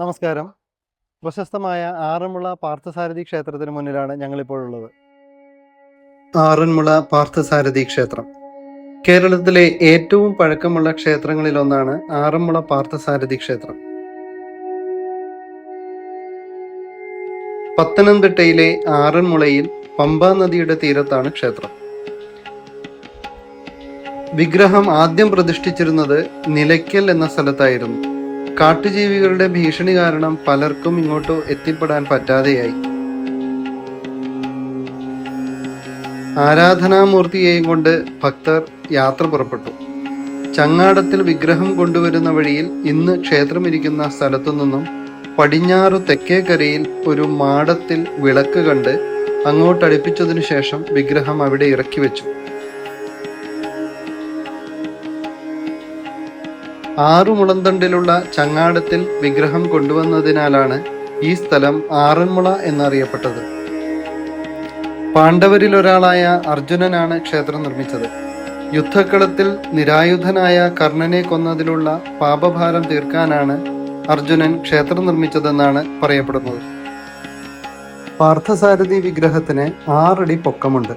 നമസ്കാരം. പ്രശസ്തമായ ആറന്മുള പാർത്ഥസാരഥി ക്ഷേത്രത്തിന് മുന്നിലാണ് ഞങ്ങളിപ്പോഴുള്ളത്. ആറന്മുള പാർത്ഥസാരഥി ക്ഷേത്രം. കേരളത്തിലെ ഏറ്റവും പഴക്കമുള്ള ക്ഷേത്രങ്ങളിലൊന്നാണ് ആറന്മുള പാർത്ഥസാരഥി ക്ഷേത്രം. പത്തനംതിട്ടയിലെ ആറന്മുളയിൽ പമ്പാ നദിയുടെ തീരത്താണ് ക്ഷേത്രം. വിഗ്രഹം ആദ്യം പ്രതിഷ്ഠിച്ചിരുന്നത് നിലയ്ക്കൽ എന്ന സ്ഥലത്തായിരുന്നു. കാട്ടുജീവികളുടെ ഭീഷണി കാരണം പലർക്കും ഇങ്ങോട്ട് എത്തിപ്പെടാൻ പറ്റാതെയായി. ആരാധനാമൂർത്തിയെയും കൊണ്ട് ഭക്തർ യാത്ര പുറപ്പെട്ടു. ചങ്ങാടത്തിൽ വിഗ്രഹം കൊണ്ടുവരുന്ന വഴിയിൽ ഇന്ന് ക്ഷേത്രമിരിക്കുന്ന സ്ഥലത്തു നിന്നും പടിഞ്ഞാറു തെക്കേക്കരയിൽ ഒരു മാടത്തിൽ വിളക്ക് കണ്ട് അങ്ങോട്ടടുപ്പിച്ചതിനു ശേഷം വിഗ്രഹം അവിടെ ഇറക്കി വെച്ചു. ആറു മുളന്തണ്ടിലുള്ള ചങ്ങാടത്തിൽ വിഗ്രഹം കൊണ്ടുവന്നതിനാലാണ് ഈ സ്ഥലം ആറന്മുള എന്നറിയപ്പെട്ടത്. പാണ്ഡവരിൽ ഒരാളായ അർജുനനാണ് ക്ഷേത്രം നിർമ്മിച്ചത്. യുദ്ധക്കളത്തിൽ നിരായുധനായ കർണനെ കൊന്നതിലുള്ള പാപഭാരം തീർക്കാനാണ് അർജുനൻ ക്ഷേത്രം നിർമ്മിച്ചതെന്നാണ് പറയപ്പെടുന്നത്. പാർത്ഥസാരഥി വിഗ്രഹത്തിന് ആറടി പൊക്കമുണ്ട്.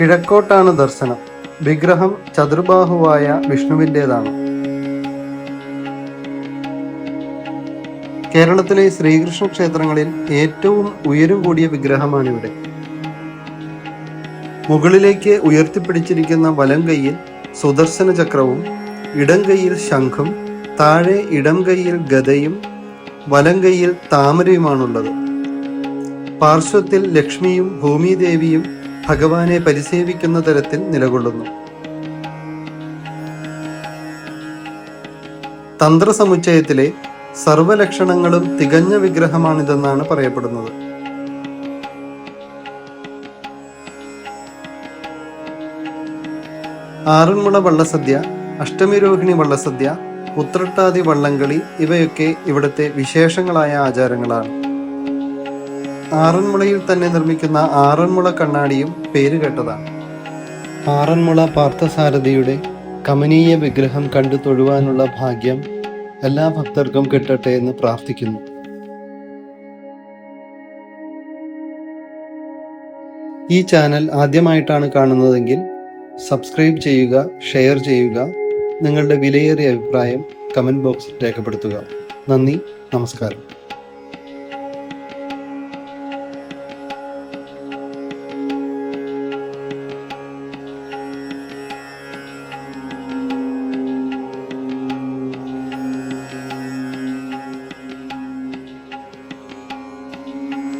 കിഴക്കോട്ടാണ് ദർശനം. വിഗ്രഹം ചതുർബാഹുവായ വിഷ്ണുവിന്റെതാണ്. കേരളത്തിലെ ശ്രീകൃഷ്ണ ക്ഷേത്രങ്ങളിൽ ഏറ്റവും ഉയരം കൂടിയ വിഗ്രഹമാണിവിടെ. മുകളിലേക്ക് ഉയർത്തിപ്പിടിച്ചിരിക്കുന്ന വലം കൈയിൽ സുദർശന ചക്രവും ഇടം കൈയിൽ ശംഖും താഴെ ഇടം കൈയിൽ ഗതയും വലം കൈയിൽ താമരയുമാണുള്ളത്. പാർശ്വത്തിൽ ലക്ഷ്മിയും ഭൂമിദേവിയും ഭഗവാനെ പരിസേവിക്കുന്ന തരത്തിൽ നിലകൊള്ളുന്നു. തന്ത്രസമുച്ചയത്തിലെ സർവലക്ഷണങ്ങളും തികഞ്ഞ വിഗ്രഹമാണിതെന്നാണ് പറയപ്പെടുന്നത്. ആറന്മുള വള്ളസദ്യ അഷ്ടമിരോഹിണി വള്ളസദ്യ ഉത്രട്ടാതി വള്ളംകളി ഇവയൊക്കെ ഇവിടുത്തെ വിശേഷങ്ങളായ ആചാരങ്ങളാണ്. ആറന്മുളയിൽ തന്നെ നിർമ്മിക്കുന്ന ആറന്മുള കണ്ണാടിയും പേരുകേട്ടതാണ് ആറന്മുള പാർത്ഥസാരഥിയുടെ കമനീയ വിഗ്രഹം കണ്ടു തൊഴുവാനുള്ള ഭാഗ്യം എല്ലാ ഭക്തർക്കും കിട്ടട്ടെ എന്ന് പ്രാർത്ഥിക്കുന്നു. ഈ ചാനൽ ആദ്യമായിട്ടാണ് കാണുന്നതെങ്കിൽ സബ്സ്ക്രൈബ് ചെയ്യുക ഷെയർ ചെയ്യുക നിങ്ങളുടെ വിലയേറിയ അഭിപ്രായം കമന്റ് ബോക്സിൽ രേഖപ്പെടുത്തുക. നന്ദി നമസ്കാരം.